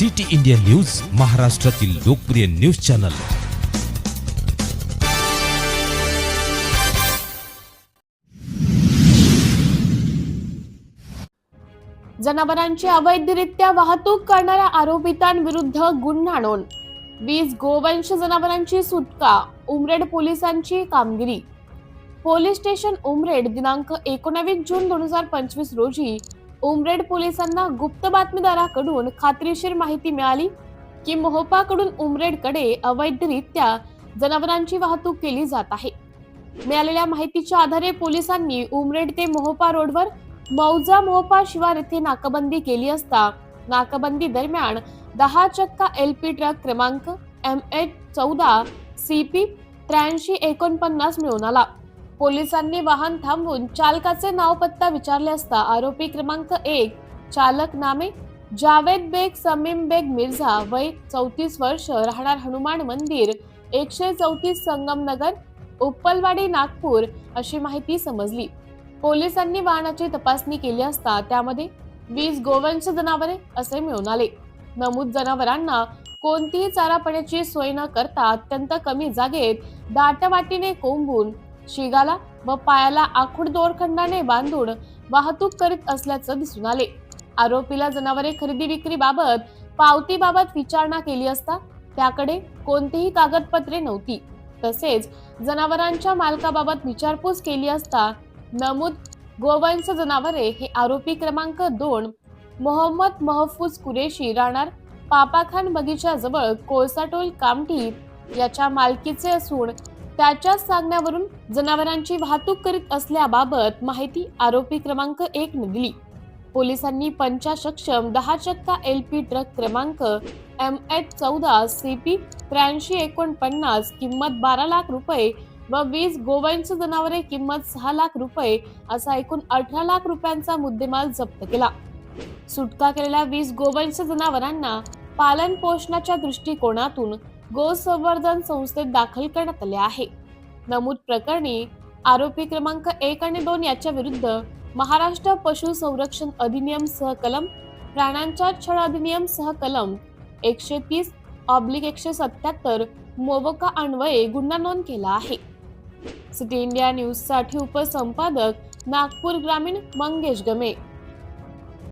City India news महाराष्ट्रातील लोकप्रिय news channel. जनावरांची अवैधरित्या वाहतूक करणाऱ्या आरोपितांविरुद्ध गुन्हा नोंद. वीस गोवंश जनावरांची सुटका उमरेड पोलिसांची कामगिरी. पोलीस स्टेशन उमरेड दिनांक एकोणावीस जून दोन हजार पंचवीस रोजी उमरेड पोलिसांना गुप्त बातमीदाराकडून खात्रीशीर माहिती मिळाली की मोहोपाकडून उमरेडकडे अवैधरित्या जनावरांची वाहतूक केली जात आहे. मिळालेल्या माहितीच्या आधारे पोलिसांनी उमरेड ते मोहोपा रोडवर मौजा मोहोपा शिवार येथे नाकाबंदी केली असता नाकाबंदी दरम्यान दहा चक्का एल पी ट्रक क्रमांक एम एच चौदा सी पी त्र्याऐंशी एकोणपन्नास मिळून आला. पोलिसांनी वाहन थांबवून चालकाचे नाव पत्ता विचारले असता आरोपी क्रमांक एक चालक नामे जावेद बेग समीम बेग मिर्झा वय चौतीस वर्ष राहणार हनुमान मंदिर एकशे चौतीस संगमनगर उप्पलवाडी नागपूर अशी माहिती समजली. पोलिसांनी वाहनाची तपासणी केली असता त्यामध्ये वीस गोवंश जनावरे असे मिळून आले. नमूद जनावरांना कोणतीही चारा पाण्याची सोय न करता अत्यंत कमी जागेत दाटवाटीने कोंबून शिगाला व पायाला आखूड दोरखंडाने बांधून वाहतूक करीत असल्याचं दिसून आले. आरोपीला जनावरे खरेदी विक्री बाबत पावतीबाबत विचारणा केली असता त्याकडे कोणतीही कागदपत्रे नव्हती. तसेच जनावरांच्या मालकाबाबत विचारपूस केली असता नमूद गोवंश जनावरे हे आरोपी क्रमांक दोन मोहम्मद महफूज कुरेशी राहणार पापाखान बगीच्याजवळ कोळसाटोल कामठी याच्या मालकीचे असून त्याच्याच सांगण्यावरून जनावरांची वाहतूक करीत असल्याबाबत माहिती आरोपी क्रमांक एक ने दिली. पोलिसांनी पंचासक्षम दहा चक्का एल पी ट्रक क्रमांक एम एच चौदा सी पी त्र्याऐंशी एकोणपन्नास किंमत बारा लाख रुपये व वीस गोवंश जनावरे किंमत सहा लाख रुपये असा एकूण अठरा लाख रुपयांचा मुद्देमाल जप्त केला. सुटका केलेल्या वीस गोवंश जनावरांना पालन पोषणाच्या दृष्टिकोनातून गोसंवर्धन संस्थेत दाखल करण्यात आले आहे. नमूद प्रकरणी आरोपी क्रमांक एक आणि दोन याच्या विरुद्ध महाराष्ट्र पशु संरक्षण अधिनियम सहकलम प्राण्यांच्या छळ अधिनियम सहकलम एकशे तीस ऑब्लिक एकशे सत्याहत्तर मोवका अन्वये गुन्हा नोंद केला आहे. सिटी इंडिया न्यूजसाठी उपसंपादक नागपूर ग्रामीण मंगेश गमे.